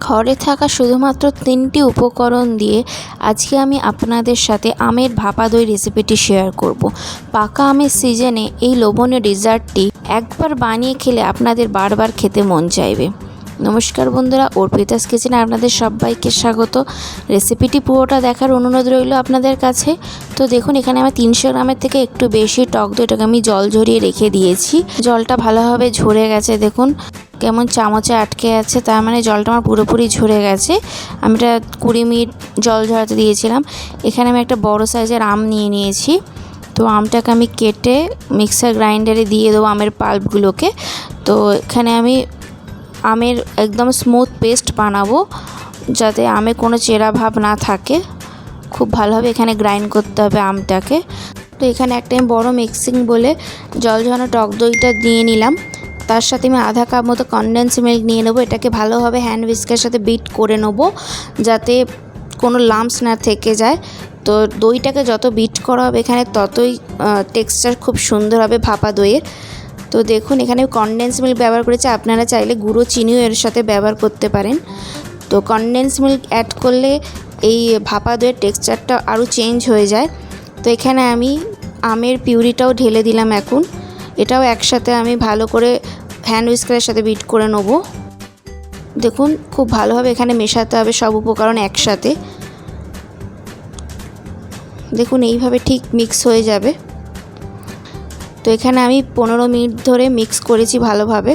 ঘরে থাকা শুধুমাত্র তিনটি উপকরণ দিয়ে আজকে আমি আপনাদের সাথে আমের ভাপা দই রেসিপিটি শেয়ার করব। পাকা আমের সিজনে এই লোভনীয় ডিজার্টটি একবার বানিয়ে খেলে আপনাদের বারবার খেতে মন চাইবে নমস্কার বন্ধুরা, অর্পিতাস কিচেনে আপনাদের সবাইকে স্বাগত। রেসিপিটি পুরোটা দেখার অনুরোধ রইল আপনাদের কাছে। তো দেখুন, এখানে আমি তিনশো গ্রামের থেকে একটু বেশি টক দইটাকে আমি জল ঝরিয়ে রেখে দিয়েছি। জলটা ভালোভাবে ঝরে গেছে, দেখুন। কেমন চামচে আটকে আছে, তার মানে জলটা আমার পুরোপুরি ঝরে গেছে। আমি এটা কুড়ি মিনিট জল ঝরাতে দিয়েছিলাম। এখানে আমি একটা বড় সাইজের আম নিয়ে নিয়েছি। তো আমটাকে আমি কেটে মিক্সার গ্রাইন্ডারে দিয়ে দেবো আমের পাল্পগুলোকে। তো এখানে আমি আমের একদম স্মুথ পেস্ট বানাবো, যাতে আমে কোনো চেরা ভাব না থাকে। খুব ভালোভাবে এখানে গ্রাইন্ড করতে হবে আমটাকে। তো এখানে একটা আমি বড়ো মিক্সিং বলে জল ঝরানো টক দইটা দিয়ে নিলাম। তার সাথে আমি আধা কাপ মতো কনডেন্স মিল্ক নিয়ে নেব। এটাকে ভালোভাবে হ্যান্ড উইস্কের সাথে বিট করে নেব, যাতে কোনো লাম্পস না থেকে যায়। তো দইটাকে যত বিট করা হবে এখানে, ততই টেক্সচার খুব সুন্দর হবে ভাপা দইয়ের। তো দেখুন, এখানে কনডেন্স মিল্ক ব্যবহার করেছে। আপনারা চাইলে গুঁড়ো চিনিও এর সাথে ব্যবহার করতে পারেন। তো কনডেন্স মিল্ক অ্যাড করলে এই ভাপা দইয়ের টেক্সচারটা আরও চেঞ্জ হয়ে যায়। তো এখানে আমি আমের পিউরিটাও ঢেলে দিলাম এখন। এটাও একসাথে আমি ভালো করে হ্যান্ড উইস্কারের সাথে বিট করে নেব। দেখুন, খুব ভালোভাবে এখানে মেশাতে হবে সব উপকরণ একসাথে। দেখুন, এইভাবে ঠিক মিক্স হয়ে যাবে। তো এখানে আমি পনেরো মিনিট ধরে মিক্স করেছি ভালোভাবে।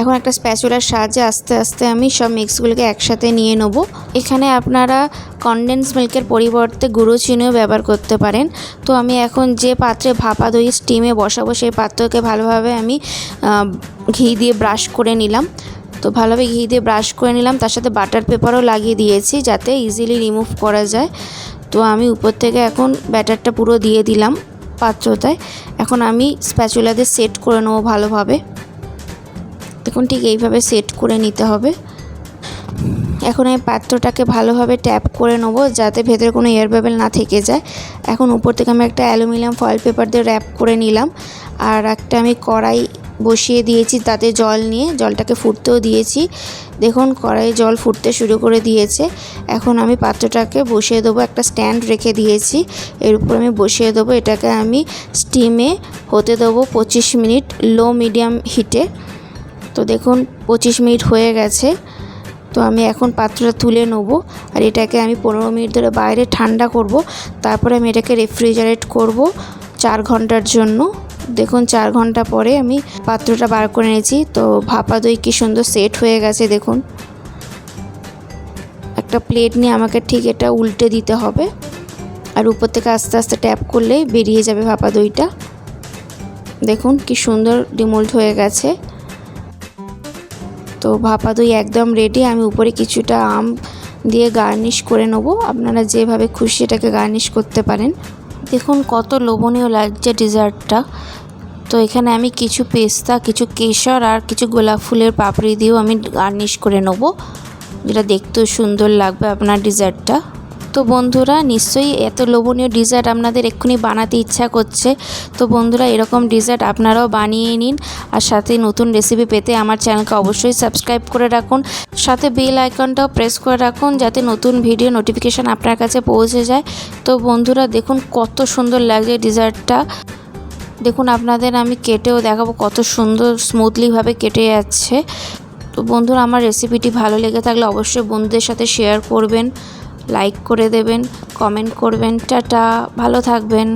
এখন একটা স্প্যাচুলার সাহায্যে আস্তে আস্তে আমি সব মিক্সগুলোকে একসাথে নিয়ে নেব। এখানে আপনারা কনডেন্স মিল্কের পরিবর্তে গুঁড়ো চিনিও ব্যবহার করতে পারেন। তো আমি এখন যে পাত্রে ভাপা দই স্টিমে বসাবো সেই পাত্রকে ভালোভাবে আমি ঘি দিয়ে ব্রাশ করে নিলাম। তো ভালোভাবে ঘি দিয়ে ব্রাশ করে নিলাম। তার সাথে বাটার পেপারও লাগিয়ে দিয়েছি যাতে ইজিলি রিমুভ করা যায়। তো আমি উপর থেকে এখন ব্যাটারটা পুরো দিয়ে দিলাম। পাত্রটায় এখন আমি স্প্যাচুলাতে সেট করে নেব ভালোভাবে। দেখুন ঠিক এইভাবে সেট করে নিতে হবে। এখন আমি পাত্রটাকে ভালোভাবে ট্যাপ করে নেব যাতে ভেতরে কোনো এয়ার বাবেল না থেকে যায়। এখন উপর থেকে আমি একটা অ্যালুমিনিয়াম ফয়েল পেপার দিয়ে র্যাপ করে নিলাম। আর একটা আমি কড়াই বসিয়ে দিয়েছি তাতে জল নিয়ে, জলটাকে ফুটতেও দিয়েছি। দেখুন, কড়াইয়ে জল ফুটতে শুরু করে দিয়েছে। এখন আমি পাত্রটাকে বসিয়ে দেবো, একটা স্ট্যান্ড রেখে দিয়েছি। এর উপর আমি বসিয়ে দেবো, এটাকে আমি স্টিমে হতে দেবো পঁচিশ মিনিট লো মিডিয়াম হিটে। তো দেখুন, পঁচিশ মিনিট হয়ে গেছে। তো আমি এখন পাত্রটা তুলে নেব আর এটাকে আমি পনেরো মিনিট ধরে বাইরে ঠান্ডা করব। তারপরে আমি এটাকে রেফ্রিজারেট করব চার ঘণ্টার জন্য। দেখুন, চার ঘণ্টা পরে আমি পাত্রটা বার করে নিয়েছি। তো ভাপা দই কী সুন্দর সেট হয়ে গেছে, দেখুন। একটা প্লেট নিয়ে আমাকে ঠিক এটা উল্টে দিতে হবে। আর উপর থেকে আস্তে আস্তে ট্যাপ করলেই বেরিয়ে যাবে ভাপা দইটা। দেখুন, কি সুন্দর ডিমোল্ড হয়ে গেছে। তো ভাপা দই একদম রেডি আমি উপরে কিছুটা আম দিয়ে গার্নিশ করে নেব। আপনারা যেভাবে খুশি এটাকে গার্নিশ করতে পারেন। দেখুন কত লোভনীয় লাগছে ডেজার্টটা। তো এখানে আমি কিছু পেস্তা, কিছু কেশর আর কিছু গোলাপ ফুলের পাপড়ি দিয়েও আমি গার্নিশ করে নেব। যেটা দেখতেও সুন্দর লাগবে আপনার ডেজার্টটা। তো বন্ধুরা, নিশ্চয়ই এত লোভনীয় ডিজার্ট আপনাদের এক্ষুনি বানাতে ইচ্ছা করছে। তো বন্ধুরা, এরকম ডিজার্ট আপনারাও বানিয়ে নিন আর সাথে নতুন রেসিপি পেতে আমার চ্যানেলকে অবশ্যই সাবস্ক্রাইব করে রাখুন। সাথে বেল আইকনটাও প্রেস করে রাখুন যাতে নতুন ভিডিও নোটিফিকেশান আপনার কাছে পৌঁছে যায়। তো বন্ধুরা, দেখুন কত সুন্দর লাগছে ডিজার্টটা দেখুন আপনাদের আমি কেটেও দেখাবো কত সুন্দর স্মুথলিভাবে কেটে যাচ্ছে। তো বন্ধুরা, আমার রেসিপিটি ভালো লেগে থাকলে অবশ্যই বন্ধুদের সাথে শেয়ার করবেন। লাইক করে দেবেন কমেন্ট করবেন টাটা ভালো থাকবেন।